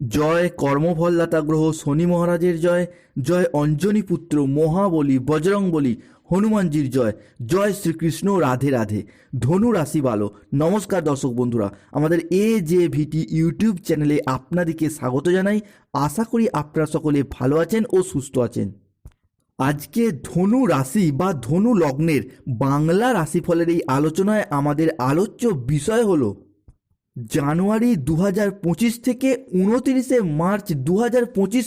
জয় কর্মফলদাতা গ্রহ শনি মহারাজের জয় জয় অঞ্জনী পুত্র মহাবলী বজরংবলী হনুমানজির জয় জয় শ্রীকৃষ্ণ রাধে রাধে। ধনু রাশি ভালো নমস্কার দর্শক বন্ধুরা। আমাদের এ জে ভিটি ইউটিউব চ্যানেলে আপনাদেরকে স্বাগত জানাই। আশা করি আপনারা সকলে ভালো আছেন ও সুস্থ আছেন। আজকে ধনু রাশি বা ধনু লগ্নের বাংলা রাশিফলের এই আলোচনায় আমাদের আলোচ্য বিষয় হলো জানুয়ারি দু থেকে উনতিরিশে মার্চ দু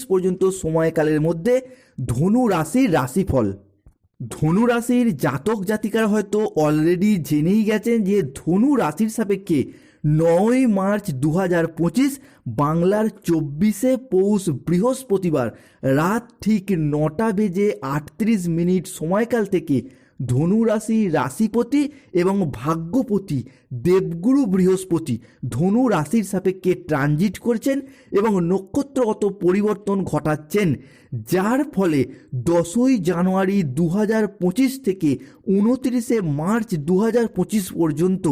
পর্যন্ত সময়কালের মধ্যে ধনু রাশির রাশিফল। ধনু রাশির জাতক জাতিকার হয়তো অলরেডি জেনেই গেছেন যে ধনু রাশির সাপেক্ষে নয় মার্চ দু হাজার পঁচিশ, বাংলার চব্বিশে পৌষ বৃহস্পতিবার রাত ঠিক নটা বেজে আটত্রিশ মিনিট সময়কাল থেকে ধনু রাশি রাশিপতি এবং ভাগ্যপতি, দেবগুরু বৃহস্পতি। ধনু রাশির সাপেক্ষে ট্রানজিট করছেন এবং নক্ষত্রগত পরিবর্তন ঘটাচ্ছেন, যার ফলে দশই জানুয়ারি দু হাজার পঁচিশ থেকে উনত্রিশে মার্চ দু হাজার পঁচিশ পর্যন্ত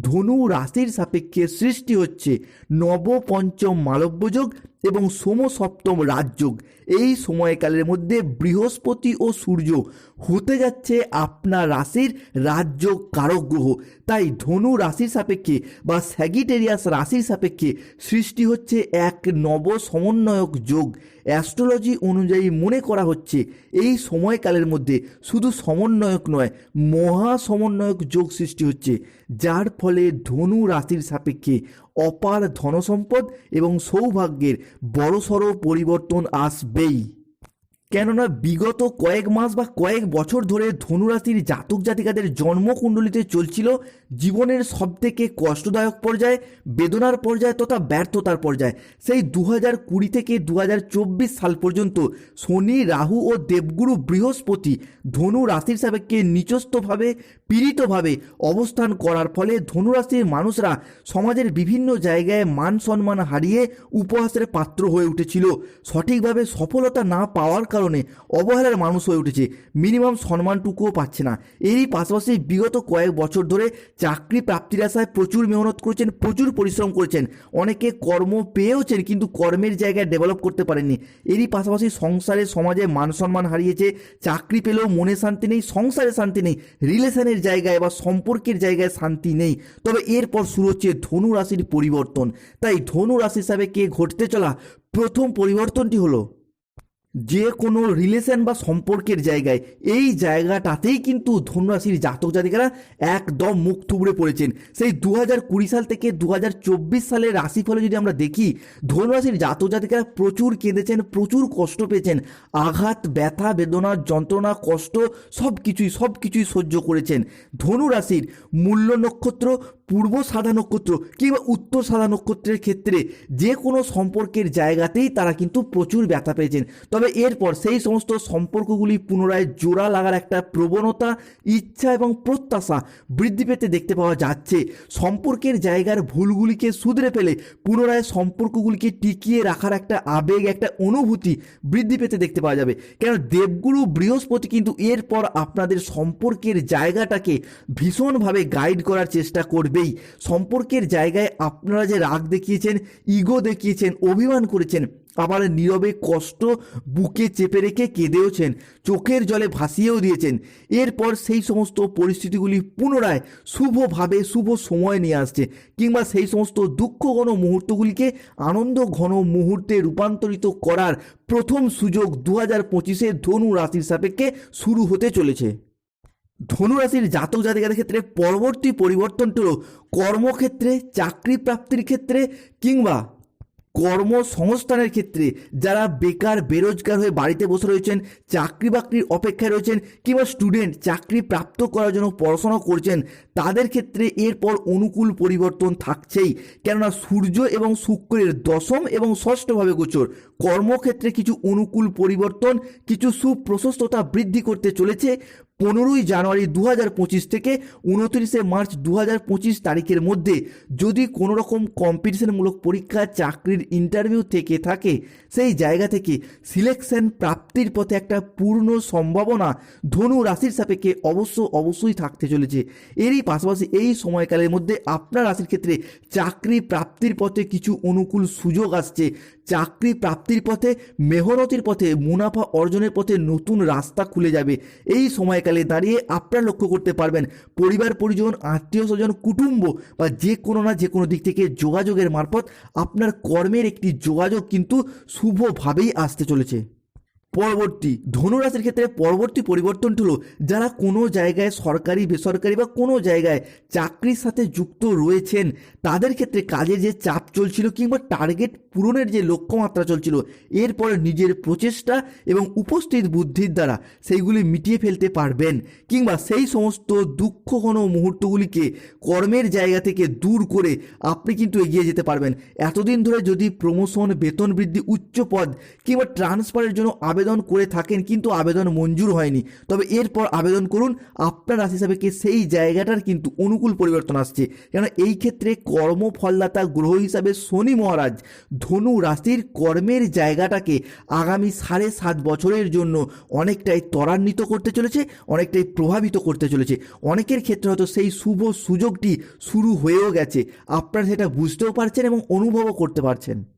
ধনু রাশির সাপেক্ষে সৃষ্টি হচ্ছে নবপঞ্চম মালব্যযোগ এবং সোম সপ্তম রাজযোগ। এই সময়কালের মধ্যে বৃহস্পতি ও সূর্য হতে যাচ্ছে আপনার রাশির রাজ্য কারক গ্রহ। তাই ধনু রাশির সাপেক্ষে বা স্যাগিটেরিয়াস রাশির সাপেক্ষে সৃষ্টি হচ্ছে এক নব সমন্বয়ক যোগ। অ্যাস্ট্রোলজি অনুযায়ী মনে করা হচ্ছে এই সময়কালের মধ্যে শুধু সমন্বয়ক নয় মহা সমন্বয়ক যোগ সৃষ্টি হচ্ছে। যার ফলে ধনু রাশির সাপেক্ষে অপার ধনসম্পদ এবং সৌভাগ্যের বড়সড় পরিবর্তন আসবেই। কেননা বিগত কয়েক মাস বা কয়েক বছর ধরে ধনুরাশির জাতক জাতিকাদের জন্মকুণ্ডলিতে চলছিল জীবনের সবথেকে কষ্টদায়ক পর্যায়ে, বেদনার পর্যায়ে তথা ব্যর্থতার পর্যায়ে। সেই দু হাজার কুড়ি থেকে দু হাজার চব্বিশ সাল পর্যন্ত শনি, রাহু ও দেবগুরু বৃহস্পতি ধনু রাশির সাপেক্ষে নিচস্থভাবে পীড়িতভাবে অবস্থান করার ফলে ধনুরাশির মানুষরা সমাজের বিভিন্ন জায়গায় মান সম্মান হারিয়ে উপহাসের পাত্র হয়ে উঠেছিল। সঠিকভাবে সফলতা না পাওয়ার কারণে অবহেলার মানুষ হয়ে উঠেছে। মিনিমাম সম্মানটুকুও পাচ্ছে না। এরই পাশাপাশি বিগত কয়েক বছর ধরে চাকরি প্রাপ্তির আশায় প্রচুর মেহনত করেছেন, প্রচুর পরিশ্রম করেছেন। অনেকে কর্ম পেয়েওছেন কিন্তু কর্মের জায়গায় ডেভেলপ করতে পারেননি। এরই পাশাপাশি সংসারে, সমাজে মান সম্মান হারিয়েছে। চাকরি পেলেও মনে শান্তি নেই, সংসারে শান্তি নেই। রিলেশনের জায়গায় বা সম্পর্কের জায়গায় শান্তি নেই। তবে এরপর শুরু হচ্ছে ধনু রাশির পরিবর্তন। তাই ধনু রাশি হিসাবে কে ঘটতে চলা প্রথম পরিবর্তনটি হলো যে কোনো রিলেশন বা সম্পর্কের জায়গায়, এই জায়গাটাতেই কিন্তু ধনুরাশির জাতক জাতিকারা একদম মুখ থুবড়ে পড়েছেন। সেই দু হাজার কুড়ি সাল থেকে দু হাজার চব্বিশ সালের রাশিফলে যদি আমরা দেখি, ধনুরাশির জাতক জাতিকারা প্রচুর কেঁদেছেন, প্রচুর কষ্ট পেয়েছেন। আঘাত, ব্যথা, বেদনা, যন্ত্রণা, কষ্ট সব কিছুই সব কিছুই সহ্য করেছেন। ধনুরাশির মূল্য নক্ষত্র, পূর্ব সাদা নক্ষত্র কিংবা উত্তর সাদা নক্ষত্রের ক্ষেত্রে যে কোনো সম্পর্কের জায়গাতেই তারা কিন্তু প্রচুর ব্যথা পেয়েছেন। তবে এরপর সেই সমস্ত সম্পর্কগুলি পুনরায় জোড়া লাগার একটা প্রবণতা, ইচ্ছা এবং প্রত্যাশা বৃদ্ধি পেতে দেখতে পাওয়া যাচ্ছে। সম্পর্কের জায়গার ভুলগুলিকে শুধরে ফেলে পুনরায় সম্পর্কগুলিকে টিকিয়ে রাখার একটা আবেগ, একটা অনুভূতি বৃদ্ধি পেতে দেখতে পাওয়া যাবে। কেন দেবগুরু বৃহস্পতি কিন্তু এরপর আপনাদের সম্পর্কের জায়গাটাকে ভীষণভাবে গাইড করার চেষ্টা করবেই। সম্পর্কের জায়গায় আপনারা যে রাগ দেখিয়েছেন ইগো দেখিয়েছেন, অভিমান করেছেন আবার নীরবে কষ্ট বুকে চেপে রেখে কেঁদেওছেন, চোখের জলে ভাসিয়েও দিয়েছেন। এরপর সেই সমস্ত পরিস্থিতিগুলি পুনরায় শুভভাবে শুভ সময় নিয়ে আসছে কিংবা সেই সমস্ত দুঃখ ঘন মুহূর্তগুলিকে আনন্দ ঘন মুহূর্তে রূপান্তরিত করার প্রথম সুযোগ দু হাজার পঁচিশে ধনু রাশির সাপেক্ষে শুরু হতে চলেছে। ধনুরাশির জাতক জাতিকাদের ক্ষেত্রে পরবর্তী পরিবর্তনটি হল কর্মক্ষেত্রে চাকরি প্রাপ্তির ক্ষেত্রে কিংবা কর্মসংস্থানের ক্ষেত্রে যারা বেকার, বেরোজগার হয়ে বাড়িতে বসে রয়েছেন চাকরি বাকরির অপেক্ষায় রয়েছেন কিংবা স্টুডেন্ট চাকরি প্রাপ্ত করার জন্য পড়াশোনা করছেন, তাদের ক্ষেত্রে এরপর অনুকূল পরিবর্তন থাকছেই। কেননা সূর্য এবং শুক্রের দশম এবং ষষ্ঠভাবে গোচর। কর্মক্ষেত্রে কিছু অনুকূল পরিবর্তন, কিছু সুপ্রশস্ততা বৃদ্ধি করতে চলেছে। পনেরোই জানুয়ারি দু হাজার পঁচিশ থেকে উনত্রিশে মার্চ দু হাজার পঁচিশ তারিখের মধ্যে যদি কোনো রকম কম্পিটিশনমূলক পরীক্ষা, চাকরির ইন্টারভিউ থেকে থাকে, সেই জায়গা থেকে সিলেকশন প্রাপ্তির পথে একটা পূর্ণ সম্ভাবনা ধনু রাশির সাপেক্ষে অবশ্য অবশ্যই থাকতে চলেছে। এরই পাশাপাশি এই সময়কালের মধ্যে আপনার রাশির ক্ষেত্রে চাকরি প্রাপ্তির পথে কিছু অনুকূল সুযোগ আসছে। চাকরি প্রাপ্তির পথে, মেহনতির পথে, মুনাফা অর্জনের পথে নতুন রাস্তা খুলে যাবে। এই সময়কালে দাঁড়িয়ে আপনারা লক্ষ্য করতে পারবেন, পরিবার, পরিজন, আত্মীয় স্বজন, কুটুম্ব বা যে কোনো না যে কোনো দিক থেকে যোগাযোগের মারফত আপনার কর্মের একটি যোগাযোগ কিন্তু শুভভাবেই আসতে চলেছে। পরবর্তী, ধনুরাশির ক্ষেত্রে পরবর্তী পরিবর্তনটি হলো যারা কোনো জায়গায় সরকারি, বেসরকারি বা কোনো জায়গায় চাকরির সাথে যুক্ত রয়েছেন, তাদের ক্ষেত্রে কাজের যে চাপ চলছিল কিংবা টার্গেট পূরণের যে লক্ষ্যমাত্রা চলছিল, এরপরে নিজের প্রচেষ্টা এবং উপস্থিত বুদ্ধির দ্বারা সেইগুলি মিটিয়ে ফেলতে পারবেন কিংবা সেই সমস্ত দুঃখ ঘন মুহূর্তগুলিকে কর্মের জায়গা থেকে দূর করে আপনি কিন্তু এগিয়ে যেতে পারবেন। এতদিন ধরে যদি প্রমোশন বেতন বৃদ্ধি উচ্চ পদ কিংবা ট্রান্সফারের জন্য আবেদন করে থাকেন, কিন্তু আবেদন মঞ্জুর হয়নি। তবে এরপর আবেদন করুন, আপনার রাশি হিসাবে সেই জায়গাটার কিন্তু অনুকূল পরিবর্তন আসছে। কেন এই ক্ষেত্রে কর্মফলদাতা গ্রহ হিসাবে শনি মহারাজ ধনু রাশির কর্মের জায়গাটাকে আগামী সাড়ে সাত বছরের জন্য অনেকটাই ত্বরান্বিত করতে চলেছে, অনেকটাই প্রভাবিত করতে চলেছে। অনেকের ক্ষেত্রে হয়তো সেই শুভ সুযোগটি শুরু হয়েও গেছে। আপনারা সেটা বুঝতেও পারছেন এবং অনুভবও করতে পারছেন।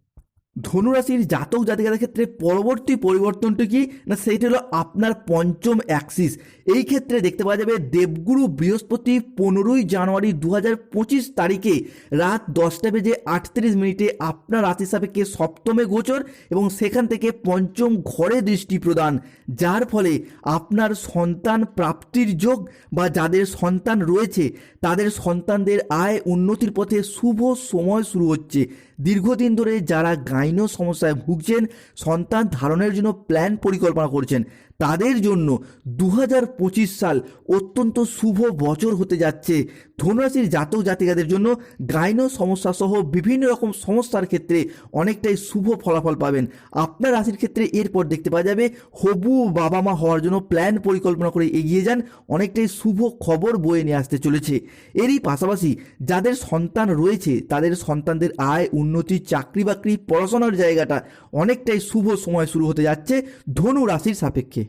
ধনুরাশির জাতক জাতিকাদের ক্ষেত্রে পরবর্তী পরিবর্তনটি কি? না সেইটি হলো আপনার পঞ্চম অ্যাক্সিস এই ক্ষেত্রে দেখতে পাওয়া যাবে দেবগুরু বৃহস্পতি পনেরোই জানুয়ারি দু হাজার পঁচিশ তারিখে রাত দশটা বেজে আটত্রিশ মিনিটে আপনার রাশি সাপেক্ষে সপ্তমে গোচর এবং সেখান থেকে পঞ্চম ঘরে দৃষ্টি প্রদান। যার ফলে আপনার সন্তান প্রাপ্তির যোগ বা যাদের সন্তান রয়েছে, তাদের সন্তানদের আয় উন্নতির পথে শুভ সময় শুরু হচ্ছে। দীর্ঘদিন ধরে যারা গাইনো সমস্যায় ভুগছেন সন্তান ধারণের জন্য প্ল্যান পরিকল্পনা করছেন। তাদের জন্য দু হাজার পঁচিশ সাল অত্যন্ত শুভ বছর হতে যাচ্ছে। ধনুরাশির জাতক জাতিকাদের জন্য গাইনো সমস্যা সহ বিভিন্ন রকম সমস্যার ক্ষেত্রে অনেকটাই শুভ ফলাফল পাবেন। আপনার রাশির ক্ষেত্রে এরপর দেখতে পাওয়া যাবে, হবু বাবা মা হওয়ার জন্য প্ল্যান পরিকল্পনা করে এগিয়ে যান, অনেকটাই শুভ খবর বয়ে নিয়ে আসতে চলেছে। এরই পাশাপাশি যাদের সন্তান রয়েছে, তাদের সন্তানদের আয়, উন্নতি চাকরি বাকরি পড়াশোনার জায়গাটা অনেকটাই শুভ সময় শুরু হতে যাচ্ছে ধনু রাশির সাপেক্ষে।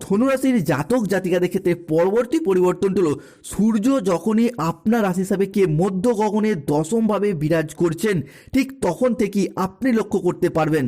ধনুরাশির জাতক জাতিকাদের ক্ষেত্রে পরবর্তী পরিবর্তনটি হল, সূর্য যখনই আপনার রাশি সাপেক্ষে মধ্য গগনে দশমভাবে বিরাজ করছেন, ঠিক তখন থেকেই আপনি লক্ষ্য করতে পারবেন।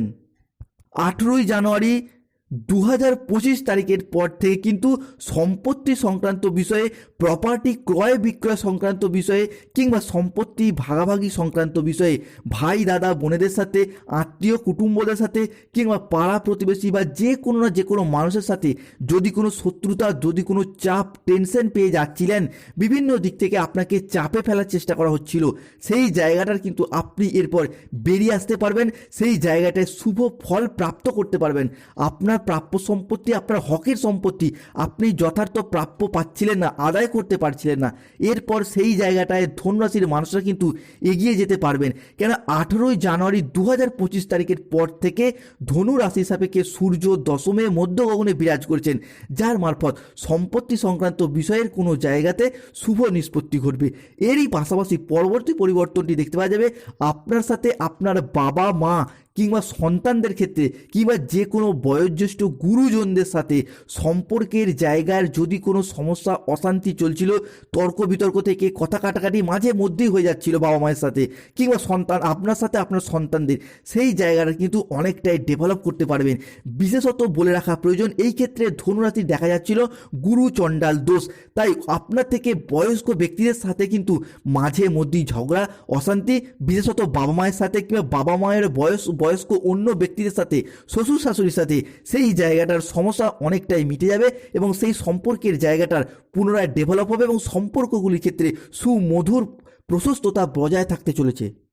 আঠেরোই জানুয়ারি দু হাজার পঁচিশ তারিখের পর থেকে কিন্তু সম্পত্তি সংক্রান্ত বিষয়ে প্রপার্টি ক্রয় বিক্রয় সংক্রান্ত বিষয়ে কিংবা সম্পত্তি ভাগাভাগি সংক্রান্ত বিষয়ে ভাই, দাদা, বোনেদের সাথে, আত্মীয়, কুটুম্বদের সাথে কিংবা পাড়া প্রতিবেশী বা যে কোনো না যে কোনো মানুষের সাথে যদি কোনো শত্রুতা, যদি কোনো চাপ টেনশন পেয়ে যাচ্ছিলেন, বিভিন্ন দিক থেকে আপনাকে চাপে ফেলার চেষ্টা করা হচ্ছিল। সেই জায়গাটার কিন্তু আপনি এরপর বেরিয়ে আসতে পারবেন, সেই জায়গাটায় শুভ ফল প্রাপ্ত করতে পারবেন। আপনার প্রাপ্য সম্পত্তি, আপনার হকের সম্পত্তি আপনি যথার্থ প্রাপ্য পাচ্ছিলেন না, আদায় করতে পারছিলেন না। এরপর সেই জায়গাটায় ধনরাশির মানুষরা কিন্তু এগিয়ে যেতে পারবেন। কেন? আঠেরোই জানুয়ারি দু হাজার পঁচিশ তারিখের পর থেকে ধনু রাশি সাপেক্ষে সূর্য দশমে মধ্য গগনে বিরাজ করছেন। যার মারফত সম্পত্তি সংক্রান্ত বিষয়ের কোনো জায়গাতে শুভ নিষ্পত্তি ঘটবে। এরই পাশাপাশি পরবর্তী পরিবর্তনটি দেখতে পাওয়া যাবে। আপনার সাথে আপনার বাবা মা কিংবা সন্তানদের ক্ষেত্রে কিংবা যে কোনো বয়োজ্যেষ্ঠ গুরুজনদের সাথে সম্পর্কের জায়গার যদি কোনো সমস্যা, অশান্তি চলছিল, তর্ক বিতর্ক থেকে কথা কাটাকাটি মাঝে মধ্যেই হয়ে যাচ্ছিল বাবা মায়ের সাথে কিংবা সন্তান আপনার সাথে আপনার সন্তানদের, সেই জায়গাটা কিন্তু অনেকটাই ডেভেলপ করতে পারবেন। বিশেষত বলে রাখা প্রয়োজন, এই ক্ষেত্রে ধনুরাশি দেখা যাচ্ছিল গুরু চণ্ডাল দোষ। তাই আপনার থেকে বয়স্ক ব্যক্তিদের সাথে কিন্তু মাঝে মধ্যেই ঝগড়া, অশান্তি, বিশেষত বাবা মায়ের সাথে কিংবা বাবা মায়ের বয়স বয়স্ক অন্য ব্যক্তিদের সাথে, শ্বশুর শাশুড়ির সাথে, সেই জায়গাটার সমস্যা অনেকটাই মিটে যাবে এবং সেই সম্পর্কের জায়গাটার পুনরায় ডেভেলপ হবে এবং সম্পর্কগুলির ক্ষেত্রে সুমধুর প্রশস্ততা বজায় থাকতে চলেছে।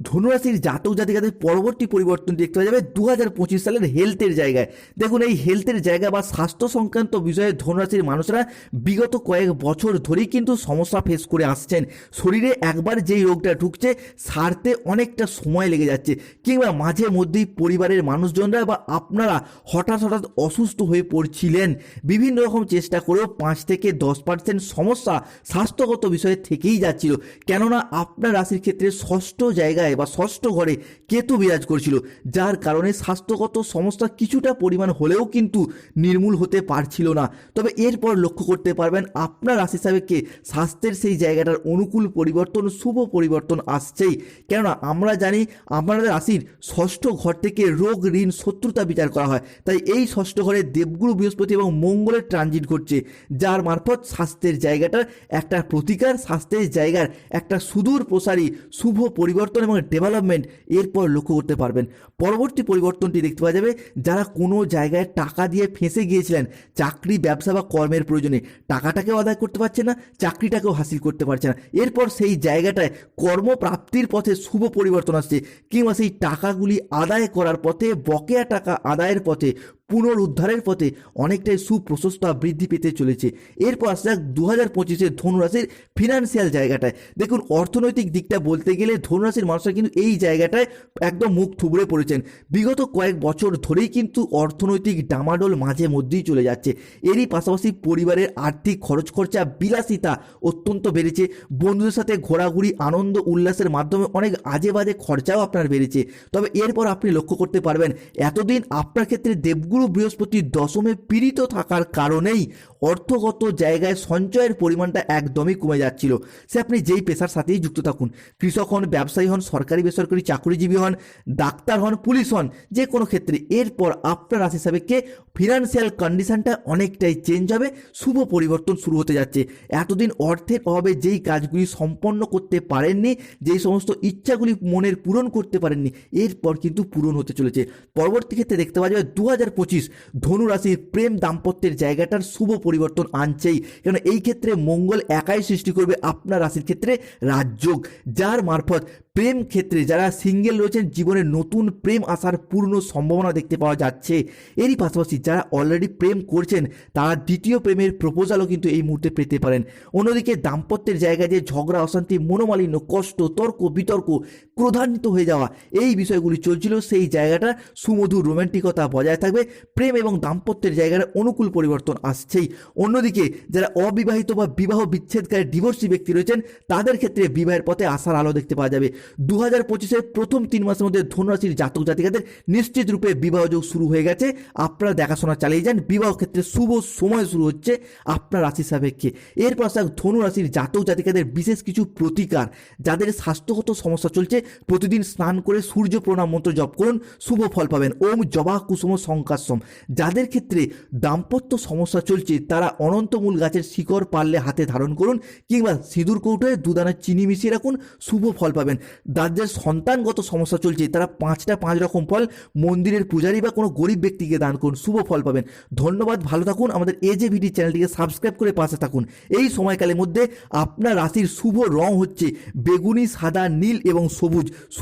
ধনুরাশির জাতক জাতিকাদের পরবর্তী পরিবর্তন দেখতে পাওয়া যাবে দু হাজার পঁচিশ সালের হেলথের জায়গায়। দেখুন, এই হেলথের জায়গা বা স্বাস্থ্য সংক্রান্ত বিষয়ে ধনুরাশির মানুষরা বিগত কয়েক বছর ধরেই কিন্তু সমস্যা ফেস করে আসছেন। শরীরে একবার যেই রোগটা ঢুকছে, সারতে অনেকটা সময় লেগে যাচ্ছে। কিংবা মাঝে মধ্যেই পরিবারের মানুষজনরা বা আপনারা হঠাৎ হঠাৎ অসুস্থ হয়ে পড়ছিলেন। বিভিন্ন রকম চেষ্টা করেও পাঁচ থেকে দশ পার্সেন্ট সমস্যা স্বাস্থ্যগত বিষয়ে থেকেই যাচ্ছিল। কেননা, আপনার রাশির ক্ষেত্রে ষষ্ঠ জায়গায় বা ষষ্ঠ ঘরে কেতু বিরাজ করছিল, যার কারণে স্বাস্থ্যগত সমস্যা কিছুটা পরিমাণ হলেও কিন্তু নির্মূল হতে পারছিল না। তবে এরপর লক্ষ্য করতে পারবেন, আপনার রাশি সাবেককে স্বাস্থ্যের সেই জায়গাটার অনুকূল পরিবর্তন, শুভ পরিবর্তন আসছেই। কেননা, আমরা জানি আমাদের রাশির ষষ্ঠ ঘর থেকে রোগ, ঋণ, শত্রুতা বিচার করা হয়। তাই এই ষষ্ঠ ঘরে দেবগুরু, বৃহস্পতি এবং মঙ্গলের ট্রানজিট ঘটছে, যার মারফত স্বাস্থ্যের জায়গাটার একটা প্রতিকার, স্বাস্থ্যের জায়গার একটা সুদূর প্রসারী শুভ পরিবর্তন এবং ডেভেলপমেন্ট এরপর লক্ষ্য করতে পারবেন। পরবর্তী পরিবর্তনটি দেখতে পাওয়া যাবে, যারা কোনো জায়গায় টাকা দিয়ে ফেঁসে গিয়েছিলেন, চাকরি, ব্যবসা বা কর্মের প্রয়োজনে টাকাটাকেও আদায় করতে পারছে না, চাকরিটাকেও হাসিল করতে পারছে না। এরপর সেই জায়গাটায় কর্মপ্রাপ্তির পথে শুভ পরিবর্তন আসছে। কিংবা সেই টাকাগুলি আদায় করার পথে, বকেয়া টাকা আদায়ের পথে পুনরুদ্ধারের পথে অনেকটাই সুপ্রশস্তা বৃদ্ধি পেতে চলেছে। এরপর আসা যাক দু হাজার পঁচিশের ধনুরাশির ফিনান্সিয়াল জায়গাটায়। দেখুন, অর্থনৈতিক দিকটা বলতে গেলে ধনুরাশির মানুষরা কিন্তু এই জায়গাটায় একদম মুখ থুবড়ে পড়েছেন। বিগত কয়েক বছর ধরেই কিন্তু অর্থনৈতিক ডামাডোল মাঝে মধ্যেই চলে যাচ্ছে। এরই পাশাপাশি পরিবারের আর্থিক খরচ খরচা বিলাসিতা অত্যন্ত বেড়েছে। বন্ধুদের সাথে ঘোরাঘুরি, আনন্দ, উল্লাসের মাধ্যমে অনেক আজে বাজে খরচাও আপনার বেড়েছে। তবে এরপর আপনি লক্ষ্য করতে পারবেন, এতদিন আপনার ক্ষেত্রে দেবগুরু বৃহস্পতি দশমে পীড়িত থাকার কারণেই অর্থগত জায়গায় সঞ্চয়ের পরিমাণটা একদমই কমে যাচ্ছিল। সে আপনি যেই পেশার সাথেই যুক্ত থাকুন, কৃষক হন, ব্যবসায়ী হন, সরকারি, বেসরকারি চাকরিজীবী হন, ডাক্তার হন, পুলিশ হন, যে কোনো ক্ষেত্রে, এরপর আপনার রাশি সাবেককে ফিনান্সিয়াল কন্ডিশনটা অনেকটাই চেঞ্জ হবে, শুভ পরিবর্তন শুরু হতে যাচ্ছে। এতদিন অর্থের অভাবে যেই কাজগুলি সম্পন্ন করতে পারেননি, যেই সমস্ত ইচ্ছাগুলি মনের পূরণ করতে পারেননি, এরপর কিন্তু পূরণ হতে চলেছে। পরবর্তী ক্ষেত্রে দেখতে পাওয়া যাবে দু হাজার পঁচিশ ধনুরাশির প্রেম দাম্পত্যের জায়গাটার শুভ পরিবর্তন আনছেই। কেন এই ক্ষেত্রে মঙ্গল একাই সৃষ্টি করবে আপনার রাশির ক্ষেত্রে রাজযোগ, যার মারফত প্রেম ক্ষেত্রে যারা সিঙ্গেল রয়েছেন, জীবনে নতুন প্রেম আসার পূর্ণ সম্ভাবনা দেখতে পাওয়া যাচ্ছে। এরই পাশাপাশি যারা অলরেডি প্রেম করছেন, তারা দ্বিতীয় প্রেমের প্রপোজালও কিন্তু এই মুহূর্তে পেতে পারেন। অন্যদিকে দাম্পত্যের জায়গায় যে ঝগড়া, অশান্তি, মনোমালিন্য, কষ্ট, তর্ক, বিতর্ক ক্রোধান্বিত হয়ে যাওয়া, এই বিষয়গুলি চলছিল, সেই জায়গাটা সুমধুর রোম্যান্টিকতা বজায় থাকবে। প্রেম এবং দাম্পত্যের জায়গার অনুকূল পরিবর্তন আসছেই। অন্যদিকে যারা অবিবাহিত বা বিবাহ বিচ্ছেদকারী ডিভোর্সি ব্যক্তি রয়েছেন, তাদের ক্ষেত্রে বিবাহের পথে আসার আলো দেখতে পাওয়া যাবে। দু হাজার পঁচিশের প্রথম তিন মাসের মধ্যে ধনুরাশির জাতক জাতিকাদের নিশ্চিত রূপে বিবাহ যোগ শুরু হয়ে গেছে। আপনারা দেখাশোনা চালিয়ে যান। বিবাহ ক্ষেত্রে শুভ সময় শুরু হচ্ছে আপনার রাশি সাপেক্ষে। এর আসা যাক ধনু রাশির জাতক জাতিকাদের বিশেষ কিছু প্রতিকার। যাদের স্বাস্থ্যগত সমস্যা চলছে, প্রতিদিন স্নান করে সূর্য প্রণাম মন্ত্র জপ করুন, শুভ ফল পাবেন। ওম জবা কুসুম সংকাশ্যম যাদের ক্ষেত্রে দাম্পত্য সমস্যা চলছে, তারা অনন্তমূল গাছের শিকড় পারলে হাতে ধারণ করুন কিংবা সিঁদুর কৌটোয় দুদানা চিনি মিশিয়ে রাখুন, শুভ ফল পাবেন। যাদের সন্তানগত সমস্যা চলছে। তারা পাঁচটা পাঁচ রকম ফল মন্দিরের পূজারী বা কোনো গরিব ব্যক্তিকে দান করুন, শুভ ফল পাবেন। ধন্যবাদ, ভালো থাকুন। আমাদের এজেভিডি চ্যানেলটিকে সাবস্ক্রাইব করে পাশে থাকুন। এই সময়কালের মধ্যে আপনার রাশির শুভ রং হচ্ছে বেগুনি, সাদা, নীল এবং সবুজ।